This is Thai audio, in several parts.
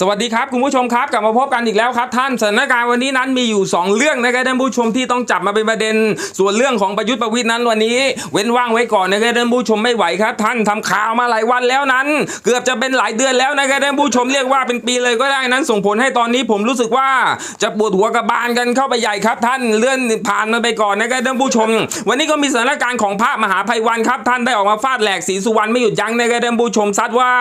สวัสดีครับคุณผู้ชมครับกลับมาพบกันอีกแล้วครับ ท่านสถานการณ์วันนี้นั้นมีอยู่ 2 เรื่องนะครับท่านผู้ชมที่ต้องจับมาเป็นประเด็น ส่วนเรื่องของประยุทธ์ประวิทย์นั้นวันนี้ เว้นว่างไว้ก่อนนะครับท่านผู้ชมไม่ไหวครับ ท่านทำข่าวมาหลายวันแล้วนั้น เกือบจะเป็นหลายเดือนแล้วนะครับท่านผู้ชมเรียกว่าเป็นปีเลยก็ได้นั้น ส่งผลให้ตอนนี้ผมรู้สึกว่าจะปวดหัวกระบาลกันเข้าไปใหญ่ครับ ท่านเลื่อนผ่านมันไปก่อนนะครับท่านผู้ชม วันนี้ก็มีสถานการณ์ของพระมหาภัยวันครับ ท่านได้ออกมาฟาดแหลกศรีสุวรรณไม่หยุดยั้งนะครับท่านผู้ชมซัดว่า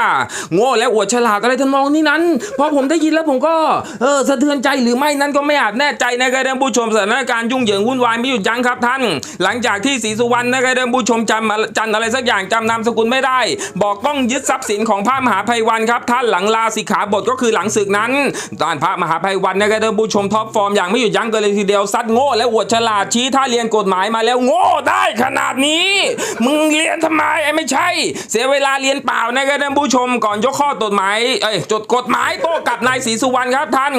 โง่และอวดฉลาดอะไรทำนองนี้นั้นพอผมได้ยินแล้วผมก็เออสะเทือนใจหรือไม่นั้นก็ไม่อาจแน่ใจนะครับท่านผู้ชมสถานการณ์ยุ่งเหยิงวุ่นวายไม่หยุดยั้งครับท่าน หลังจากที่ศรีสุวรรณนะครับท่านผู้ชมจำมาจันอะไรสักอย่างจำนามสกุลไม่ได้ บอกต้องยึดทรัพย์สินของพระมหาภัยวันครับท่านหลังลาสิกขาบทก็คือหลังศึกนั้นด้านพระมหาภัยวันนะครับท่านผู้ชมท็อปฟอร์มอย่างไม่หยุดยั้งกันเลยทีเดียวซัดโง่และอวดฉลาดชี้ท่าเรียนกฎหมายมาแล้วโง่ได้ขนาดนี้ มึงเรียนทำไมไอ้ไม่ใช่ เสียเวลาเรียนเปล่านะครับท่านผู้ชมก่อนยกข้อกฎหมายเอ้ยจดกฎหมายโต้กลับนายศรีสุวรรณครับท่าน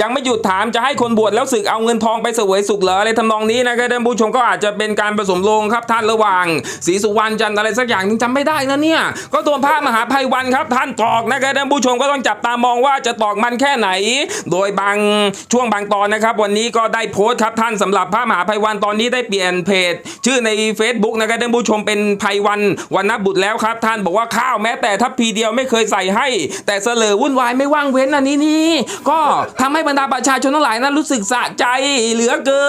ยังไม่หยุดถามจะให้คนบวชแล้วศึกเอาเงินทองไปเสวยสุขเหรออะไรทำนองนี้นะครับท่านผู้ชมก็อาจจะเป็นการผสมลงครับท่านระหว่างศรีสุวรรณจันทร์อะไรสักอย่างหนึงจำไม่ได้นะเนี่ย ก็ตัวพระมหาภัยวันครับท่านตอกนะครับท่านผู้ชมก็ต้องจับตามองว่าจะตอกมันแค่ไหน โดยบางช่วงบางตอนนะครับ วันนี้ก็ได้โพสต์ครับท่านสำหรับพระมหาภัยวันตอนนี้ได้เปลี่ยนเพจ ชื่อใน Facebook นะครับท่านผู้ชมเป็นภัยวันวันนบุตรแล้วครับ ท่านบอกว่าข้าวแม้แต่ทัพพีเดียวไม่เคยใส่ให้ แต่เสลอวุ่นวายไม่ว่างเว้นอันนี้นี่ ก็ทำให้บรรดาประชาชนทั้งหลายนั้นรู้สึกสะใจเหลือเกิ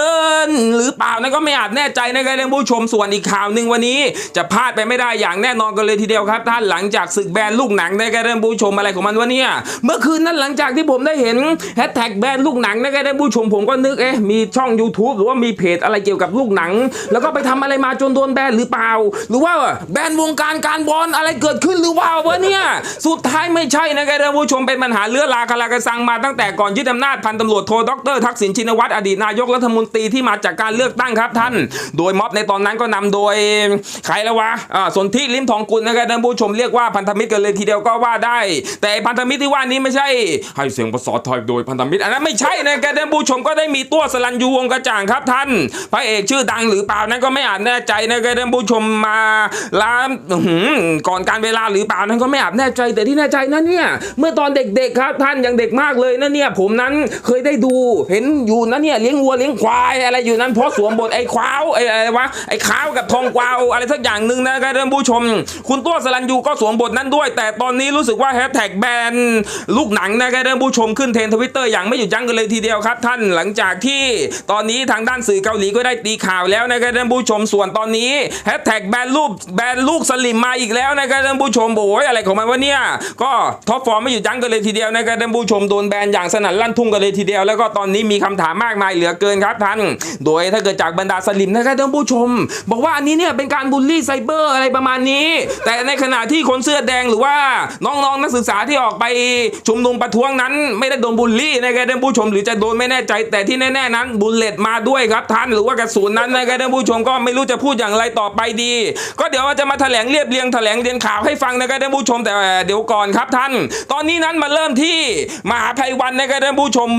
น หรือเปล่านะก็ไม่อาจแน่ใจนะครับท่านผู้ชมส่วนอีกข่าวหนึ่งวันนี้ จะพลาดไปไม่ได้อย่างแน่นอนกันเลยทีเดียวครับท่านหลังจากศึกแบนลูกหนังนะครับท่านผู้ชมอะไรของมันวะเนี่ยเมื่อคืนนั้นหลังจากที่ผมได้เห็นแฮชแท็กแบนลูกหนังนะครับท่านผู้ชมผมก็นึกเอ๊ะมีช่อง YouTube หรือว่ามีเพจอะไรเกี่ยวกับลูกหนัง แล้วก็ไปทำอะไรมาจนโดนแบนหรือเปล่า หรือว่าแบนวงการการบอลอะไรเกิดขึ้นหรือเปล่าวะเนี่ยสุดท้ายไม่ใช่นะครับท่านผู้ชมเป็นปัญหาเลื้อราคาราคาซังมาตั้งแต่ก่อนยึดอำนาจพันตำรวจโทดรทักษิณชินวัตรอดีตนายกรัฐมนตรีที่มาจากการเลือกตั้งครับท่าน โดยม็อบในตอนนั้นก็นำโดยใครแล้ววะอ่าสนธิลิมทองกุลนะครับท่านผู้ชมเรียกว่าพันธมิตรกันเลยทีเดียวก็ว่าได้ แต่พันธมิตรที่ว่านี้ไม่ใช่ ให้เสียงภาษาไทยโดยพันธมิตรอันนั้นไม่ใช่นะครับท่านผู้ชมก็ได้มีตัวสลันยูวงกระจ่างครับท่านพระเอกชื่อดังหรือเปล่านั้นก็ไม่อาจแน่ใจนะครับท่านผู้ชมมาล้าก่อนการเวลาหรือเปล่านั้นก็ไม่อาจแน่ใจแต่ที่แน่ใจนั่นเนี่ยเมื่อตอนเด็กๆครับท่านยังเด็กมากเลยนะเนี่ยผมนั้นเคยได้ดูเห็นอยู่นะเนี่ยเลี้ยงวัวเลี้ยงควายอะไรอยู่นั้นเพราะสวมบทไอ้ควาวไอ้อะไรวะไอ้ขาวกับทองกวาวอะไรสักอย่างหนึ่งนะครับท่านผู้ชม คุณตัวสลันยูก็สวมบทนั้นด้วย แต่ตอนนี้รู้สึกว่าแฮชแท็กแบนลูกหนังนะครับท่านผู้ชมขึ้นเทรนทวิตเตอร์อย่างไม่หยุดยั้งกันเลยทีเดียวครับ ท่านหลังจากที่ตอนนี้ทางด้านสื่อเกาหลีก็ได้ตีข่าวแล้วนะครับท่านผู้ชมส่วนตอนนี้แฮชแท็กแบนรูปแบนลูกสลิมมาอีกแล้วนะครับท่านผู้ชมโอ้ยอะไรของมันวะเนี่ยก็ท็อปฟอร์มไม่หยุดยั้งกันเลยทีเดียวนะครับท่านผู้ชมโดนแบนอย่างสนั่นลั่นทุ่งกันเลยทีเดียว แล้วก็ตอนนี้มีคำถามมากมายเหลือเกินครับท่าน โดยถ้าเกิดจากบรรดาสลิมนะครับท่านผู้ชม บอกว่าอันนี้เนี่ยเป็นการบูลลี่ไซเบอร์อะไรประมาณนี้ แต่ในขณะที่คนเสื้อแดงหรือว่าน้องๆนักศึกษาที่ออกไปชุมนุมประท้วงนั้น ไม่ได้โดนบูลลี่นะครับท่านผู้ชม หรือจะโดนไม่แน่ใจ แต่ที่แน่ๆนั้นบุลเลตมาด้วยครับท่านหรือว่ากระสุนนั้นนะครับท่านผู้ชมก็ไม่รู้จะพูดอย่างไรต่อไปดี ก็เดี๋ยวจะมาแถลงเรียบเรียงแถลงเรียนข่าวให้ฟังนะครับท่านผู้ชมแต่เดี๋ยวก่อนครับท่าน ตอนนี้นั้นมาเริ่มริ่มที่มหาภัยวันนะครับท่านผู้ชม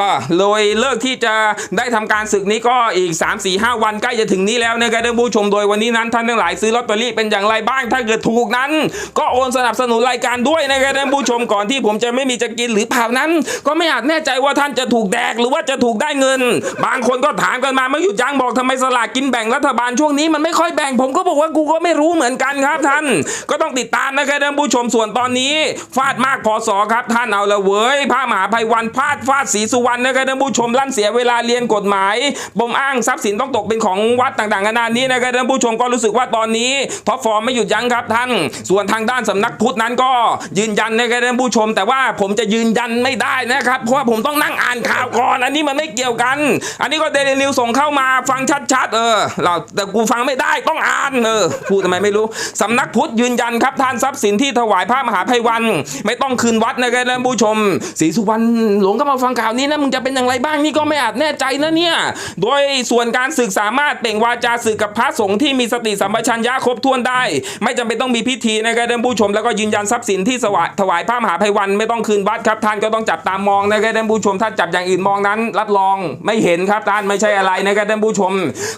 อ่าเลยเลิกที่จะได้ทำการศึกนี้ก็อีก 3 4 5 วันใกล้จะถึงนี้แล้วนะครับท่านผู้ชมโดยวันนี้นั้นท่านทั้งหลายซื้อลอตเตอรี่เป็นอย่างไรบ้างถ้าเกิดถูกนั้น ก็โอนสนับสนุนรายการด้วยนะครับท่านผู้ชมก่อนที่ผมจะไม่มีจะกินหรือเปล่านั้น ก็ไม่อาจแน่ใจว่าท่านจะถูกแดกหรือว่าจะถูกได้เงิน บางคนก็ถามกันมาไม่หยุดยั้งบอกทำไมสลากกินแบ่งรัฐบาลช่วงนี้มันไม่ค่อยแบ่งผมก็บอกว่ากูก็ไม่รู้เหมือนกันครับท่าน ก็ต้องติดตามนะครับท่านผู้ชมส่วนตอนนี้ฟาดมากพอสอครับท่านเอาละเว้ยพระมหาภัยวันพาดฟาดศรีสุวรรณนะครับท่านผู้ชมลั่นเสียเวลาเรียนกฎหมายปมอ้างทรัพย์สินต้องตกเป็นของวัดต่างๆนานานี้นะครับท่านผู้ชมก็รู้สึกว่าตอนนี้ท็อปฟอร์มไม่หยุดยั้งครับท่าน ส่วนทางด้านสำนักพุทธนั้นก็ยืนยันนะครับท่านผู้ชม แต่ว่าผมจะยืนยันไม่ได้นะครับ เพราะว่าผมต้องนั่งอ่านข่าวก่อน อันนี้มันไม่เกี่ยวกัน อันนี้ก็เดลินิวส่งเข้ามาฟังชัดๆ เออ เราแต่กูฟังไม่ได้ต้องอ่านเออพูดทำไมไม่รู้สำนักพุทธยืนยันครับท่านทรัพย์สินที่ถวายพระมหาภัยวัน ไม่ต้องคืนวัดนะครับท่านผู้ชมศรีสุวรรณหลวงก็มาฟังข่าวนี้นะมึงจะเป็นอย่างไรบ้างนี่ก็ไม่อาจแน่ใจนะเนี่ยโดยส่วนการศึกสามารถเปล่งวาจาสื่อกับพระสงฆ์ที่มีสติสัมปชัญญะครบถ้วนได้ ไม่จำเป็นต้องมีพิธีนะครับท่านผู้ชม แล้วก็ยืนยันทรัพย์สินที่สวถวายพระมหาภัยวันไม่ต้องคืนวัดครับท่านก็ต้องจับตามองนะครับท่านผู้ชมถ้าจับอย่างอื่นมองนั้น รับรองไม่เห็นครับท่านไม่ใช่อะไรนะครับท่านผู้ชม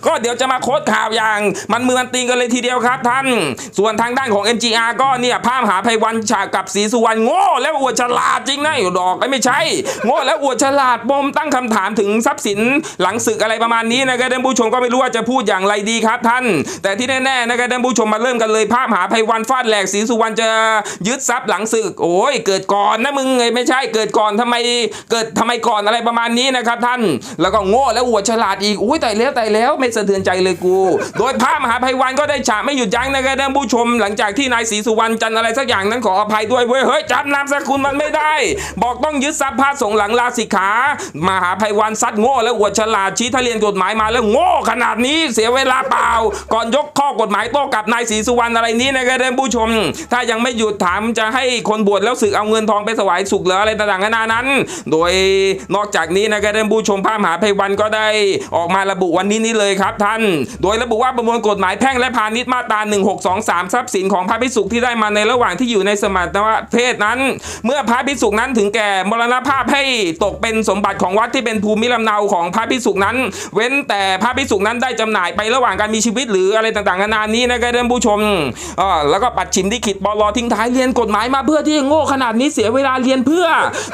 ก็เดี๋ยวจะมาโค้ดข่าวอย่างมันมือมันตีกันเลยทีเดียวครับท่าน ส่วนทางด้านของ MGR ก็เนี่ยพระมหาภัยวันฉากกับศรีสุวรรณโง่และอวดฉลาดจริงนะอยู่ดอกไอ้ไม่ใช่โง่และอวดฉลาดปมตั้งคำถามถึงทรัพย์สินหลังศึกอะไรประมาณนี้นะครับท่านผู้ชมก็ไม่รู้ว่าจะพูดอย่างไรดีครับท่าน แต่ที่แน่ๆนะครับท่านผู้ชมมาเริ่มกันเลยภาพหาภัยวันฟาดแหลกศรีสุวรรณจะยึดทรัพย์หลังศึก โอ้ยเกิดก่อนนะมึงไงไม่ใช่เกิดก่อนทำไมเกิดทำไมก่อนอะไรประมาณนี้นะครับท่าน แล้วก็โง่และอวดฉลาดอีกอุ้ยแต่แล้วแต่แล้วไม่สะเทือนใจเลยกู โดยภาพมหาภัยวันก็ได้ฉากไม่หยุดยั้งนะครับท่านผู้ชม หลังจากที่นายศรีสุวรรณจันอะไรสักอย่างนั้นขออภัยด้วยเว้ยเฮ้ยจำนามสกุลมันไม่ได้ บอกต้องยึดทรัพย์พระสงฆ์หลังลาสิกขา มหาภัยวันซัดโง่และอวดฉลาดชี้ทะเรียนกฎหมายมาแล้วโง่ขนาดนี้เสียเวลาเปล่า ก่อนยกข้อกฎหมายโต้กลับนายศรีสุวรรณอะไรนี้นะครับท่านผู้ชม ถ้ายังไม่หยุดถามจะให้คนบวชแล้วสึกเอาเงินทองไปถวายสุขหรืออะไรต่างๆนานานั้น โดยนอกจากนี้นะครับท่านผู้ชมพระมหาภัยวันก็ได้ออกมาระบุวันนี้นี้เลยครับท่าน โดยระบุว่าประมวลกฎหมายแพ่งและพาณิชย์มาตรา1623 ทรัพย์สินของพระภิกษุที่ได้มาในระหว่างที่อยู่ในสมณเพศนั้นเมื่อพระภิกษุนั้นถึงแก่มรณภาพให้ตกเป็นสมบัติของวัดที่เป็นภูมิลำเนาของพระภิกษุนั้น เว้นแต่พระภิกษุนั้นได้จำหน่ายไประหว่างการมีชีวิตหรืออะไรต่างๆนานานี้นะครับท่านผู้ชมอ่อแล้วก็ปัดชิมที่ขิดบอลอทิ้งท้ายเรียนกฎหมายมาเพื่อที่โง่ขนาดนี้เสียเวลาเรียนเพื่อ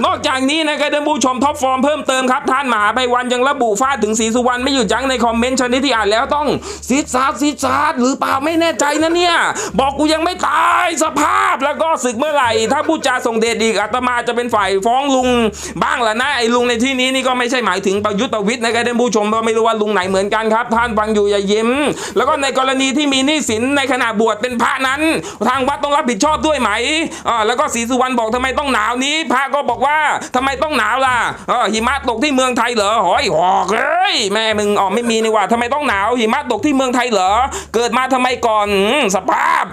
นอกจากนี้นะครับท่านผู้ชมท็อปฟอร์มเพิ่มเติมครับท่านมหาไปวันยังระบุฟาดถึงศรีสุวรรณไม่หยุดยั้งในคอมเมนต์ชนิดที่อ่านแล้วต้องซิดซาดซิดซาดหรือเปล่าไม่แน่ใจนะเนี่ยบอกกูยังไม่ตายสภาพแล้วก็ศึกเมื่อไหร่ ถ้าพูดจาส่งเดชอีกอาตมาจะเป็นฝ่ายฟ้องลุงบ้างละนะไอ้ลุงในที่นี้นี่ก็ไม่ใช่หมายถึงประยุทธ์ประวิทย์นะครับท่านผู้ชมก็ไม่รู้ว่าลุงไหนเหมือนกันครับ ท่านฟังอยู่อย่ายิ้ม แล้วก็ในกรณีที่มีหนี้สินในขณะบวชเป็นพระนั้น ทางวัดต้องรับผิดชอบด้วยไหมอ่าแล้วก็ศรีสุวรรณบอกทำไมต้องหนาวนี้ พระก็บอกว่าทำไมต้องหนาวล่ะเออหิมะตกที่เมืองไทยเหรอหอยหอกเอ้ยแม่มึงอ๋อไม่มีนี่ว่าทำไมต้องหนาวหิมะตกที่เมืองไทยเหรอ เกิดมาทำไมก่อนสภาพ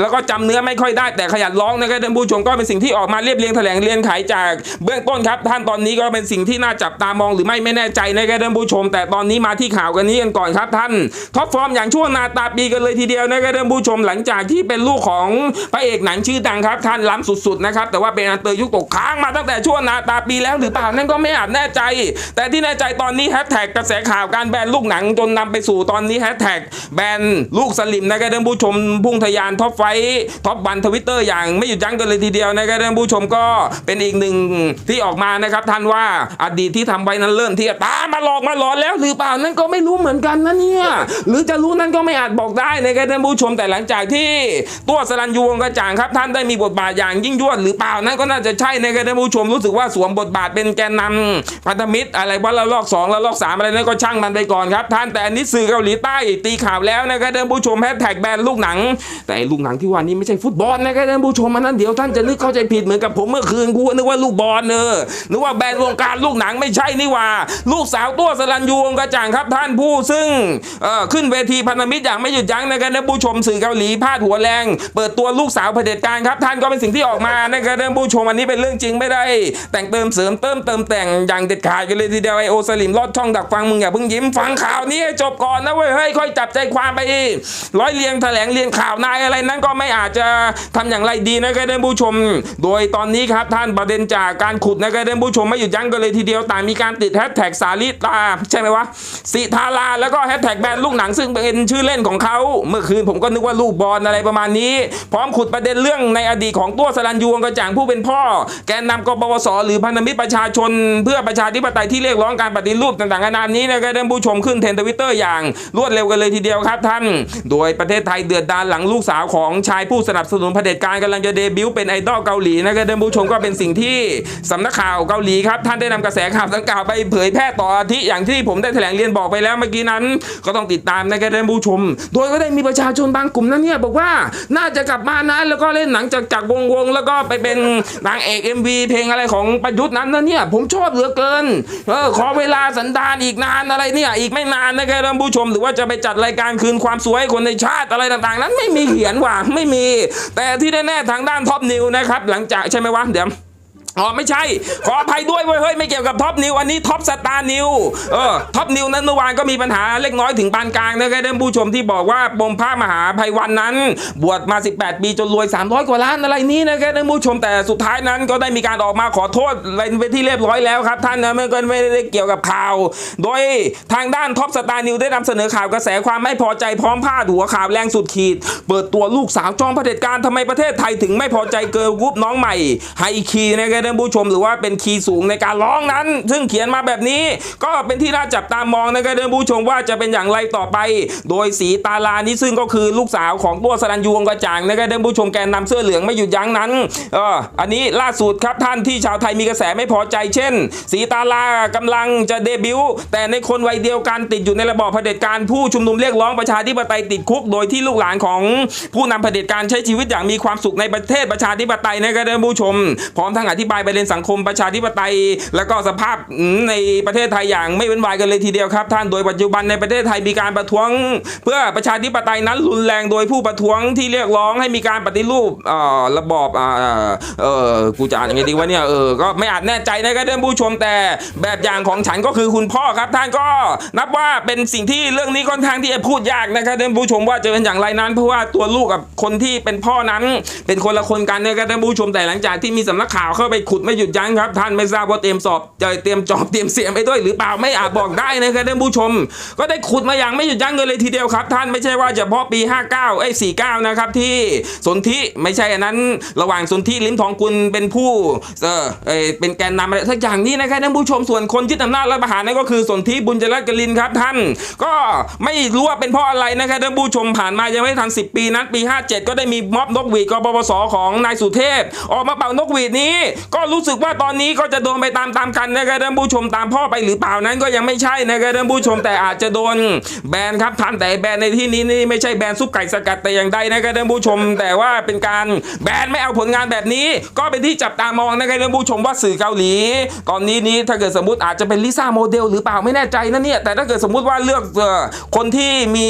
แล้วก็จำเนื้อไม่ค่อยได้แต่ขยันร้องนะครับท่านผู้ชมก็เป็นสิ่งที่ออกมาเรียบเรียงแถลงเรียนไขจากเบื้องต้นครับ ท่านตอนนี้ก็เป็นสิ่งที่น่าจับตามองหรือไม่ไม่แน่ใจนะครับท่านผู้ชม แต่ตอนนี้มาที่ข่าวกันนี้กันก่อนครับท่านท็อปฟอร์มอย่างช่วงนาตาปีกันเลยทีเดียวนะครับท่านผู้ชมหลังจากที่เป็นลูกของพระเอกหนังชื่อดังครับท่านล้ำสุดๆนะครับแต่ว่าเป็นอันเตอร์ยุคตกค้างมาตั้งแต่ช่วงนาตาปีแล้วหรือเปล่านั่นก็ไม่อาจแน่ใจ แต่ที่แน่ใจตอนนี้แฮชแท็กกระแสข่าวการแบนลูกหนังจนนำไปสู่ตอนนี้แฮชแท็กแบนลูกสลิมนะครับท่านผู้ชมพุ่งทะยานท็อปไฟท็อปวันทวิตเตอร์อย่างไม่หยุดยั้งกันเลยทีเดียวนะครับท่านผู้ชมก็เป็นอีกหนึ่งที่ออกมานะครับท่านว่าอดีตที่ทำไว้นั้นเริ่มที่ตามาหลอกมาหลอนแล้วหรือเปล่านั่นก็ไม่รู้เหมือนกันนะเนี่ยหรือจะรู้นั่นก็ไม่อาจบอกได้นะครับท่านผู้ชมแต่หลังจากที่ตัวสรัญยูวงกระจ่างครับท่านได้มีบทบาทอย่างยิ่งยวดหรือเปล่านั่นก็น่าจะใช่นะครับท่านผู้ชมรู้สึกว่าสวมบทบาทเป็นแกนนำพันธมิตรอะไรว่าละลอกสองละลอกสามอะไรนั่นก็ช่างมันไปก่อนครับท่านแต่อันนี้สื่อเกาหลีใต้ตีข่าวแล้วนะครับท่านผู้ชมแฮชแท็กแบนลูกหนัง แต่ลูกหนังที่ว่านี้ไม่ใช่ฟุตบอลนะครับท่านผู้ชมมันนั้นเดี๋ยวท่านจะนึกเข้าใจผิดเหมือนกับผมเมื่อคืนกูนึกว่าลูกบอลเนอนึกว่าแบรนด์วงการลูกหนังไม่ใช่นี่ว่า ลูกสาวตัวสรัญยูวงกระจ่างครับท่านผู้ซึ่งขึ้นเวทีพันธมิตรอย่างไม่หยุดยั้งนะครับท่านผู้ชมสื่อเกาหลีพาดหัวแรง เปิดตัวลูกสาวเผด็จการครับ ท่านก็เป็นสิ่งที่ออกมานะครับท่านผู้ชมอันนี้เป็นเรื่องจริงไม่ได้ แต่งเติมเสริมเติมเติมแต่งอย่างเด็ดขาดกันเลยทีเดียวไอโอสลิมลอดช่องดักฟังมึงอย่าเพิ่งยิ้มฟังข่าวนี้ให้จบก่อนนะเว้ยเฮ้ยค่อยจับใจความไปร้อยเรียงแถลงเรียงข่าวนายอะไรนั้นก็ไม่อาจจะทำอย่างไรดีนะครับท่านผู้ชม โดยตอนนี้ครับท่านประเด็นจากการขุดนะครับท่านผู้ชมไม่หยุดยั้งกันเลยทีเดียวแต่มีการติดแฮชแท็กสาลิตาใช่ไหมวะสิทาราแล้วก็แฮชแท็กแบรนด์ลูกหนังซึ่งเป็นชื่อเล่นของเขา เมื่อคืนผมก็นึกว่าลูกบอลอะไรประมาณนี้ พร้อมขุดประเด็นเรื่องในอดีตของตัวสรัญยูวงกระจ่างผู้เป็นพ่อ แกนนำกบวสหรือพันธมิตรประชาชน เพื่อประชาธิปไตยที่เรียกร้องการปฏิรูปต่างๆนานานี้นะครับท่านผู้ชมขึ้นเทรนด์ทวิตเตอร์อย่างรวดเร็วกันเลยทีเดียวครับท่าน โดยประเทศไทยเดือดดาลหลังลูกสาวของชายผู้สนับสนุนเผด็จการกำลังจะเดบิวต์เป็นไอดอลเกาหลีนะครับท่านผู้ชมก็เป็นสิ่งที่สำนักข่าวเกาหลีครับท่านได้นำกระแสข่าวดังกล่าวไปเผยแพร่ต่ออาทิอย่างที่ผมได้แถลงเรียนบอกไปแล้วเมื่อกี้นั้น ก็ต้องติดตามนะครับท่านผู้ชม โดยก็ได้มีประชาชนบางกลุ่มนั้นเนี่ยบอกว่าน่าจะกลับมานะแล้วก็เล่นหนังจากจากวงวงแล้วก็ไปเป็นนางเอก MV เพลงอะไรของประยุทธ์นั้นนะเนี่ยผมชอบเหลือเกินเออขอเวลาสันดานอีกนานอะไรเนี่ยอีกไม่นานนะครับท่านผู้ชม หรือว่าจะไปจัดรายการคืนความสวยคนในชาติอะไรต่างๆ นั้นไม่มีเขียนว่าไม่มี แต่ที่แน่ๆทางด้านท็อปนิวนะครับหลังจากใช่ไหมวะเดี๋ยว อ๋อไม่ใช่ ขออภัยด้วยเว้ยเฮ้ยไม่เกี่ยวกับท็อปนิวอันนี้ท็อปสตาร์นิวเออท็อปนิวนั้นเมื่อวานก็มีปัญหาเล็กน้อยถึงปานกลางนะครับท่านผู้ชมที่บอกว่าปมพระมหาภัยวันนั้น บวชมา 18 ปีจนรวย 300 กว่าล้านอะไรนี้นะครับท่านผู้ชมแต่สุดท้ายนั้นก็ได้มีการออกมาขอโทษอะไรเป็นที่เรียบร้อยแล้วครับท่านนะไม่ก็ไม่ได้เกี่ยวกับข่าว โดยทางด้านท็อปสตาร์นิวได้นำเสนอข่าวกระแสความไม่พอใจพร้อมพาหัวข่าวแรงสุดขีด เปิดตัวลูกสาวจอมเผด็จการทำไมประเทศไทยถึงไม่พอใจเกิร์ลกรุ๊ปน้องใหม่ไฮคีนะครับท่านผู้ชมหรือว่าเป็นคีย์สูงในการร้องนั้น ซึ่งเขียนมาแบบนี้ ก็เป็นที่น่าจับตามองนะครับท่านผู้ชมว่าจะเป็นอย่างไรต่อไป โดยสีตาลานี่ซึ่งก็คือลูกสาวของตัวสรัญยูวงกระจ่างนะครับท่านผู้ชมแกนนำเสื้อเหลืองไม่หยุดยั้งนั้นเอออันนี้ล่าสุดครับท่านที่ชาวไทยมีกระแสไม่พอใจเช่น สีตาลากำลังจะเดบิวต์แต่ในคนวัยเดียวกันติดอยู่ในระบอบเผด็จการผู้ชุมนุมเรียกร้องประชาธิปไตยติดคุก โดยที่ลูกหลานของผู้นำเผด็จการใช้ชีวิตอย่างมีความสุขในประเทศประชาธิปไตยนะครับท่านผู้ชมพร้อมทั้งอธิบายประเด็นสังคมประชาธิปไตย แล้วก็สภาพในประเทศไทยอย่างไม่เว้นวายกันเลยทีเดียวครับ ท่านโดยปัจจุบันในประเทศไทยมีการประท้วง เพื่อประชาธิปไตยนั้นรุนแรงโดยผู้ประท้วงที่เรียกร้องให้มีการปฏิรูประบอบเออกูจะอ่านยังไงดีวะเนี่ยเออก็ไม่อาจแน่ใจนะครับท่านผู้ชมแต่แบบอย่างของฉันก็คือคุณพ่อครับท่านก็นับว่าเป็นสิ่งที่เรื่องนี้ค่อนข้างที่จะพูดยากนะครับท่านผู้ชมว่าจะเป็นอย่างไรนั้น เพราะว่าตัวลูกกับคนที่เป็นพ่อนั้น เป็นคนละคนกันนะครับท่านผู้ชมแต่หลังจากที่มีสำนักข่าวเข้าไปขุดไม่หยุดยั้งครับท่านไม่ทราบว่าเตรียมสอบจะเตรียมจอบเตรียมเสียมไปด้วยหรือเปล่าไม่อาจบอกได้นะครับท่านผู้ชม ก็ได้ขุดมาอย่างไม่หยุดยั้งเลยทีเดียวครับ ท่านไม่ใช่ว่าเฉพาะปี 59เอ้49 นะครับที่สนธิไม่ใช่อันนั้น ระหว่างสนธิลิ้มทองกุลเป็นผู้เออเป็นแกนนำอะไรสักอย่างนี้นะครับท่านผู้ชมส่วนคนยึดอำนาจรัฐประหารนั่นก็คือสนธิบุญจรัตกลินครับท่าน ก็ไม่รู้ว่าเป็นเพราะอะไรนะครับท่านผู้ชมผ่านมายังไม่ทัน 10 ปีนั้นปี 57 ก็ได้มีม็อบนกหวีดกบพศของนายสุเทพ ออกมาเป่านกหวีดนี้ก็รู้สึกว่าตอนนี้ก็จะโดนไปตามตามกันนะครับท่านผู้ชมตามพ่อไปหรือเปล่านั้นก็ยังไม่ใช่นะครับท่านผู้ชมแต่อาจจะโดนแบนครับท่านแต่แบนในที่นี้นี่ไม่ใช่แบนซุปไก่สกัดแต่อย่างใดนะครับท่านผู้ชม แต่ว่าเป็นการแบนไม่เอาผลงานแบบนี้ ก็เป็นที่จับตามองนะครับท่านผู้ชมว่าสื่อเกาหลี ตอนนี้นี้ถ้าเกิดสมมติอาจจะเป็นลิซ่าโมเดลหรือเปล่าไม่แน่ใจนะเนี่ยแต่ถ้าเกิดสมมติว่าเลือกคนที่มี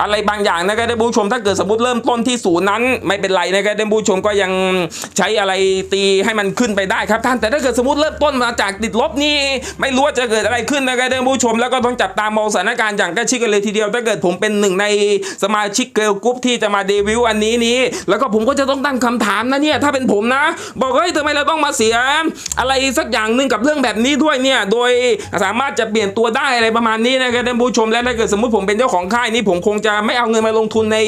อะไรบางอย่างนะครับท่านผู้ชม ถ้าเกิดสมมติเริ่มต้นที่ศูนย์นั้น ไม่เป็นไรนะครับท่านผู้ชมก็ยังใช้อะไรตีให้มันขึ้นไปได้ครับท่านแต่ถ้าเกิดสมมติเริ่มต้นมาจากติดลบนี่ไม่รู้ว่าจะเกิดอะไรขึ้นนะครับท่านผู้ชม แล้วก็ต้องจับตามองสถานการณ์อย่างใกล้ชิดกันเลยทีเดียว ถ้าเกิดผมเป็นหนึ่งในสมาชิกเกิลกรุ๊ปที่จะมาเดบิวต์อันนี้นี้ แล้วก็ผมก็จะต้องตั้งคำถามนะเนี่ยถ้าเป็นผมนะ บอกเฮ้ยทำไมเราต้องมาเสีย อะไรสักอย่างหนึ่งกับเรื่องแบบนี้ด้วยเนี่ยโดยสามารถจะเปลี่ยนตัวได้อะไรประมาณนี้นะครับท่านผู้ชมและถ้าเกิดสมมติผมเป็นเจ้าของค่ายนี้ผมคงจะไม่เอาเงินมาลงทุนใน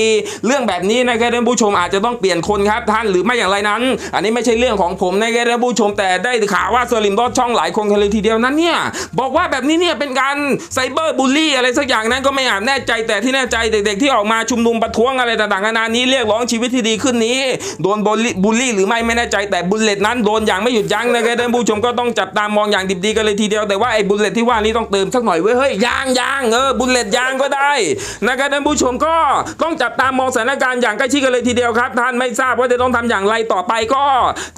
เรื่องแบบนี้นะครับท่านผู้ชมอาจจะต้องเปลี่ยนคนครับท่านหรือไม่อย่างไรนั้น อันนี้ไม่ใช่เรื่องของผมนะครับท่านผู้ชมแต่ได้ข่าวว่าสลิมดอทช่องหลายคนกันเลยทีเดียวนั้นเนี่ยบอกว่าแบบนี้เนี่ยเป็นการไซเบอร์บูลลี่อะไรสักอย่างนั้นก็ไม่อาจแน่ใจแต่ที่แน่ใจเด็กๆที่ออกมาชุมนุมประท้วงอะไรต่างๆนานานี้เรียกร้องชีวิตที่ดีขึ้นนี้ โดนบูลลี่หรือไม่ไม่แน่ใจแต่บุลเลตนั้นโดนอย่างไม่หยุดยั้งนะครับท่านผู้ชมก็ต้องจับตามองอย่างดิบดีกันเลยทีเดียวแต่ว่าไอ้บุลเลตที่ว่านี้ต้องเติมสักหน่อยเว้ยเฮ้ยยางยางเออบุลเลตยางก็ได้นะครับท่านผู้ชมก็ต้องจับตามองสถานการณ์อย่างใกล้ชิดกันเลยทีเดียวครับ ท่านไม่ทราบว่าจะต้องทำอย่างไรต่อไปก็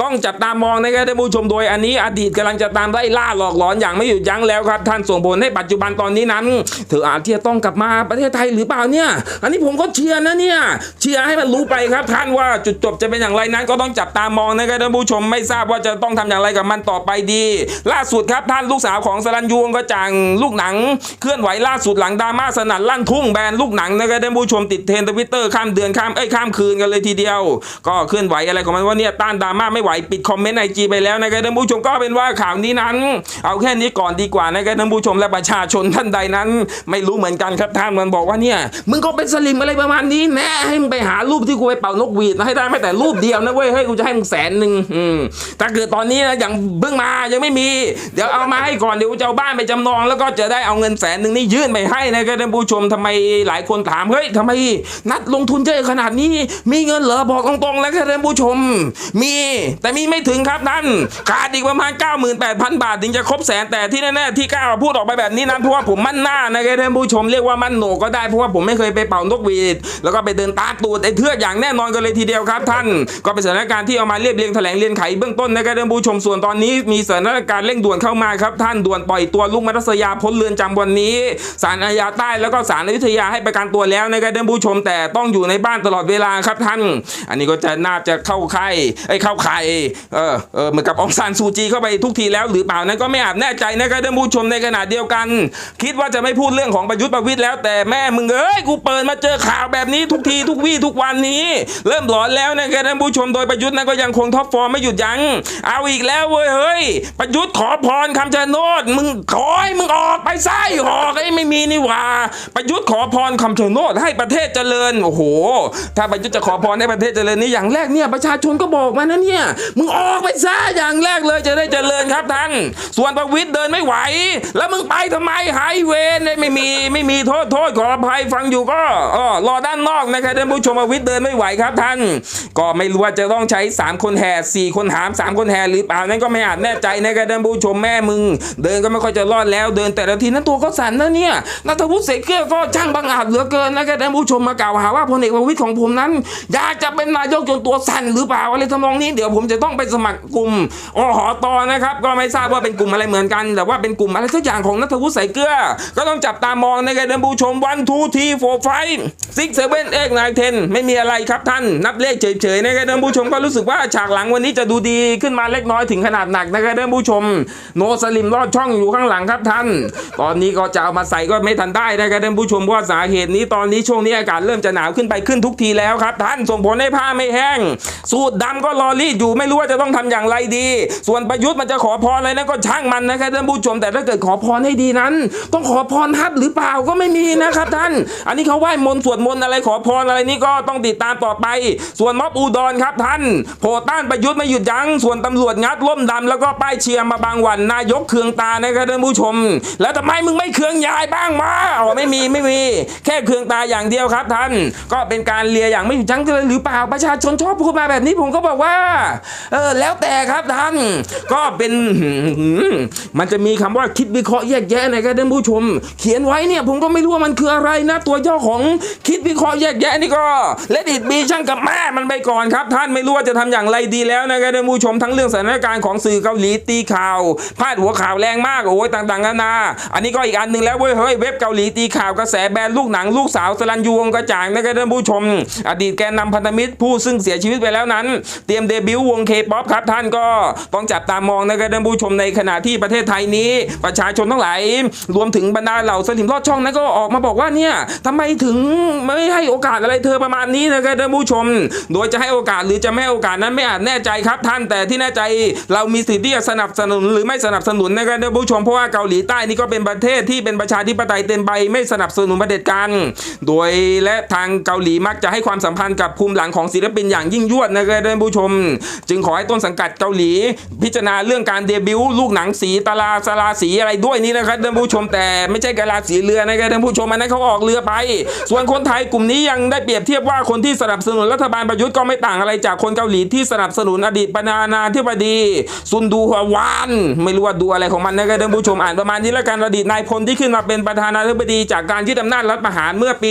ต้องจับตามองนะครับท่านผู้ชมโดยอันนี้อดีตกำลังจะตามไล่ล่าหลอกหลอนอย่างไม่หยุดยั้งแล้วครับ ท่านส่งผลให้ปัจจุบันตอนนี้นั้น เธออาจที่จะต้องกลับมาประเทศไทยหรือเปล่าเนี่ย อันนี้ผมก็เชียร์นะเนี่ยเชียร์ให้มันรู้ไปครับ ท่านว่าจุดจบจะเป็นอย่างไรนั้นก็ต้องจับตามองนะครับท่านผู้ชมไม่ทราบว่าจะต้องทำอย่างไรกับมันต่อไปดี ล่าสุดครับท่านลูกสาวของสรัญยูงกระจ่างลูกหนัง เคลื่อนไหวล่าสุดหลังดราม่าสนั่นลั่นทุ่งแบนลูกหนังนะครับท่านผู้ชมติดเทรนด์ทวิตเตอร์ข้ามเดือนข้ามเอ้ยข้ามคืนกันเลยทีเดียว ก็เคลื่อนไหวอะไรของมันว่าเนี่ยต้านดราม่าไม่ไหวปิดคอมเมนต์ไจีไปแล้วนะครับท่านผู้ชมก็เป็นว่าข่าวนี้นั้น เอาแค่นี้ก่อนดีกว่านะครับท่านผู้ชมและประชาชนท่านใดนั้น ไม่รู้เหมือนกันครับท่านมันบอกว่าเนี่ยมึงก็เป็นสลิมอะไรประมาณนี้แน่ให้มึงไปหารูปที่กูไปเป่านกหวีดมาให้ได้ไม่แต่รูปเดียวนะเว้ยเฮ้ยกูจะให้มึงแสนหนึ่งถ้าเกิดตอนนี้นะอย่างเพิ่งมายังไม่มี เดี๋ยวเอามาให้ก่อนเดี๋ยวจะเอาบ้านไปจำนอง แล้วก็จะได้เอาเงินแสนหนึ่งนี่ยื่นไปให้นะครับท่านผู้ชมทำไมหลายคนถามเฮ้ยทำไมนัดลงทุนเยอะขนาดนี้ มีเงินเหรอบอกตรงๆแล้วครับท่านผู้ชม มีแต่มีไม่ถึงครับท่านขาดอีกประมาณ 98,000 บาท ถึงจะครบแสนแต่ที่แน่ๆที่กล้าพูดออกไปแบบนี้นั้นเพราะว่าผมมั่นหน้านะครับท่านผู้ชมเรียกว่ามั่นโหนกก็ได้เพราะว่าผมไม่เคยไปเป่านกหวีดแล้วก็ไปเดินตาตูดไอ้เทือกอย่างแน่นอนกันเลยทีเดียวครับ ท่านก็เป็นสถานการณ์ที่เอามาเรียบเรียงแถลงเรียนไขเบื้องต้นนะครับท่านผู้ชมส่วนตอนนี้มีสถานการณ์เร่งด่วนเข้ามาครับ ท่านด่วนปล่อยตัวลูกมัตสยาพ้นเรือนจำวันนี้ศาลอาญาใต้แล้วก็ศาลอยุธยาให้ประกันตัวแล้วนะครับท่านผู้ชมแต่ต้องอยู่ในบ้านตลอดเวลาครับท่าน อันนี้ก็จะน่าจะเข้าค่ไอ้เข้าข่เออเออเหมือนกับองซานซูจีเข้าไปทุกทีแล้วหรือเปล่านั้นก็ไม่อาจแน่ใจนะครับท่านผู้ชมในขณะเดียวกัน คิดว่าจะไม่พูดเรื่องของประยุทธ์ประวิตยแล้วแต่แม่มึงเอ้ยกูเปิดมาเจอข่าวแบบนี้ทุกทีทุกวี่ทุกวันนี้ เริ่มหลอนแล้วนะครับท่านผู้ชมโดยประยุทธ์นั้นก็ยังคงท็อปฟอร์มไม่หยุดยั้งเอาอีกแล้วเว้ยเฮ้ยประยุทธ์ขอพรคำชะโนดมึงขอให้มึงออกไปไส้ออกไอ้ไม่มีนี่หว่าประยุทธ์ขอพรคำชะโนดให้ประเทศเจริญโอ้โห ถ้าประยุทธ์จะขอพรให้ประเทศเจริญนี่อย่างแรกเนี่ยประชาชนก็บอกมานะเนี่ยมึงออกไปซะอย่างแรกเลยจะได้เจริญครับท่าน ส่วนประวิตยเดินไม่ไหว แล้วมึงไปทำไมไฮเวย์เนี่ยไม่มีไม่มีโทษโทษขออภัยฟังอยู่ก็อ้อรอด้านนอกนะครับท่านผู้ชมประวิตยเดินไม่ไหวครับท่าน ก็ไม่รู้ว่าจะต้องใช้ 3 คนแห่4คนหาม 3 คนแห่หรือเปล่านั้นก็ไม่อาจแน่ใจนะครับท่านผู้ชมแม่มึง เดินก็ไม่ค่อยจะรอดแล้วเดินแต่ละทีนั้นตัวก็สั่นนะเนี่ยนัทวุฒิเสกเกลือก็ช่างบังอาจเหลือเกินนะครับท่านผู้ชมมากล่าวหาว่าพลเอกประวิตยของผมนั้น อยากจะเป็นนายกจนตัวสั่นหรือเปล่าอะไรทำนองนี้เดี๋ยวผมจะต้องไปสมัครกลุ่มอหอตอนะครับก็ไม่ทราบว่าเป็นกลุ่มอะไรเหมือนกัน แต่ว่าเป็นกลุ่มอะไรสักอย่างของนัทวุฒิใส่เกลือ ก็ต้องจับตามองในะครับท่านผู้ชมวันทูทีโฟร์ไฟซิกเซเว่นเอ็กไนเทนไม่มีอะไรครับท่านนับเลขเฉยๆในะครับท่านผู้ชมก็รู้สึกว่าฉากหลังวันนี้จะดูดีขึ้นมาเล็กน้อยถึงขนาดหนักนะครับท่านผู้ชม โนสลิมรอดช่องอยู่ข้างหลังครับท่าน ตอนนี้ก็จะเอามาใส่ก็ไม่ทันได้นะครับท่านผู้ชมเพราะว่าสาเหตุนี้ตอนนี้ช่วงนี้อากาศเริ่มจะหนาวขึ้นไปขึ้นทุกทีแล้วครับท่านส่งผลให้ผ้าไม่แห้ง สูตรดำก็รอรีดอยู่ไม่รู้ว่าจะต้องทำอย่างไรดี ส่วนประยุทธ์มันจะขอพรอะไรนั้นก็ช่างมันนะครับท่านผู้ชมแต่ถ้าเกิดขอพรให้ดีนั้น ต้องขอพรฮัทหรือเปล่าก็ไม่มีนะครับท่าน อันนี้เขาไหว้มนต์สวดมนต์อะไรขอพรอะไรนี่ก็ต้องติดตามต่อไป ส่วนม็อบอุดรครับท่านโผล่ต้านประยุทธ์ไม่หยุดยั้งส่วนตำรวจงัดล่มดำแล้วก็ป้ายเชียร์มาบางวันนายกเคืองตานะครับท่านผู้ชม แล้วทำไมมึงไม่เคืองยายบ้างมาอ๋อไม่มีไม่มี แค่เคืองตาอย่างเดียวครับท่าน ก็เป็นการเลียอย่างไม่หยุดยั้งเลยหรือเปล่าประชาชนชอบพูดมาแบบนี้ผมก็บอกว่าเออแล้วแต่ครับท่าน ก็เป็นมันจะมีคำว่าคิดวิเคราะห์แยกแยะนะครับท่านผู้ชม เขียนไว้เนี่ยผมก็ไม่รู้ว่ามันคืออะไรนะ ตัวย่อของคิดวิเคราะห์แยกแยะนี่ก็และดิดบีช่างกับแม่มันไปก่อนครับ ท่านไม่รู้ว่าจะทำอย่างไรดีแล้วนะครับท่านผู้ชมทั้งเรื่องสถานการณ์ของสื่อเกาหลีตีข่าวพาดหัวข่าวแรงมากโอ้ยต่างๆนานาอันนี้ก็อีกอันหนึ่งแล้วเว้ยเฮ้ยเว็บเกาหลีตีข่าวกระแสแบนลูกหนังลูกสาวสลันยูวงกระจ่างนะครับท่านผู้ชม อดีตแกนนำพันธมิตรผู้ซึ่งเสียชีวิตไปแล้วนั้น เตรียมเดบิวต์วงเคป๊อปครับท่านก็ต้องจับตามองนะครับท่านผู้ชมในขณะที่ประเทศไทยนี้ ประชาชนทั้งหลายรวมถึงบรรดาเหล่าสลิมรอดช่องนั้นก็ออกมาบอกว่าเนี่ยทำไมถึงไม่ให้โอกาสอะไรเธอประมาณนี้นะครับท่านผู้ชม โดยจะให้โอกาสหรือจะไม่ให้โอกาสนั้นไม่อาจแน่ใจครับท่านแต่ที่แน่ใจเรามีสิทธิ์ที่จะสนับสนุนหรือไม่สนับสนุนนะครับท่านผู้ชมเพราะว่าเกาหลีใต้นี่ก็เป็นประเทศที่เป็นประชาธิปไตยเต็มใบไม่สนับสนุนเผด็จการโดยและทางเกาหลีมักจะให้ความสัมพันธ์กับภูมิหลังของศิลปินอย่างยิ่งยวดนะครับท่านผู้ชม จึงขอให้ต้นสังกัดเกาหลี พิจารณาเรื่องการเดบิวต์ลูกหนังสีตาราสลาสีอะไรด้วยนี่นะครับท่านผู้ชมแต่ไม่ใช่กาลาสีเรือนะครับท่านผู้ชมอันนั้นเขาออกเรือไป ส่วนคนไทยกลุ่มนี้ยังได้เปรียบเทียบว่าคนที่สนับสนุนรัฐบาลประยุทธ์ก็ไม่ต่างอะไรจากคนเกาหลีที่สนับสนุนอดีตประธานาธิบดี ซุนดูฮวาน ไม่รู้ว่าดูอะไรของมันนะครับท่านผู้ชมอ่านประมาณนี้แล้วกันอดีตนายพลที่ขึ้นมาเป็นประธานาธิบดี จากการยึดอำนาจรัฐประหารเมื่อปี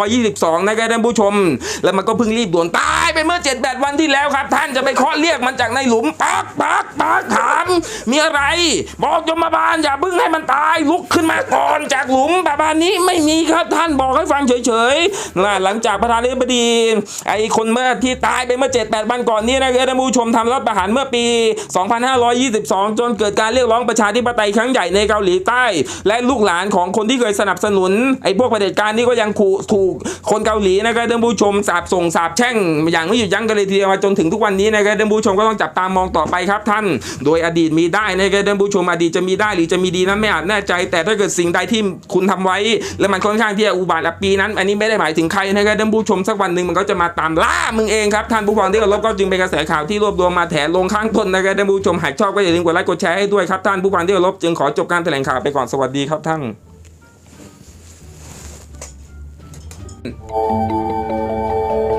2522 นะครับท่านผู้ชม แล้วมันก็เพิ่งรีบด่วนตายไปเมื่อ 7 8 วันที่แล้วครับ ท่านจะไปเคาะเรียกมันจากในหลุมปักปักปักถามมีอะไร บอกยมบาลอย่าเพิ่งให้มันตายลุกขึ้นมาก่อนจากหลุมประมาณนี้ไม่มีครับท่านบอกให้ฟังเฉยๆนะหลังจากประธานาธิบดี ไอ้คนเมื่อที่ตายไปเมื่อ 7 8 วันก่อนนี้นะครับท่านผู้ชมทำรัฐประหารเมื่อปี 2522 จนเกิดการเรียกร้องประชาธิปไตยครั้งใหญ่ในเกาหลีใต้ และลูกหลานของคนที่เคยสนับสนุน ไอ้พวกเผด็จการนี่ก็ยังขู่ถูกคนเกาหลีนะครับท่านผู้ชมสาบส่งสาบแช่งอย่างไม่หยุดยั้งกันเลยทีเดียวมาจนถึงทุกวันนี้นะครับท่านผู้ชมก็ต้องจับตามองต่อไปครับท่าน โดยอดีตมีได้นะครับท่านผู้ชมอดีตจะมีได้หรือจะมีดีนั้นไม่อาจแน่ใจ แต่ถ้าเกิดสิ่งใดที่คุณทำไว้ แล้วมันค่อนข้างที่จะอุบาทอับปีนั้น อันนี้ไม่ได้หมายถึงใครนะครับท่านผู้ชมสักวันหนึ่งมันก็จะมาตามล่ามึงเองครับท่านผู้ฟังที่เคารพก็จึงเป็นกระแสข่าวที่รวบรวมมาแถลงข้างต้นนะครับท่านผู้ชมหากชอบก็อย่าลืมกดไลค์กดแชร์ให้ด้วยครับท่านผู้ฟังที่เคารพจึงขอจบการแถลงข่าวไปก่อนสวัสดีครับท่าน Thank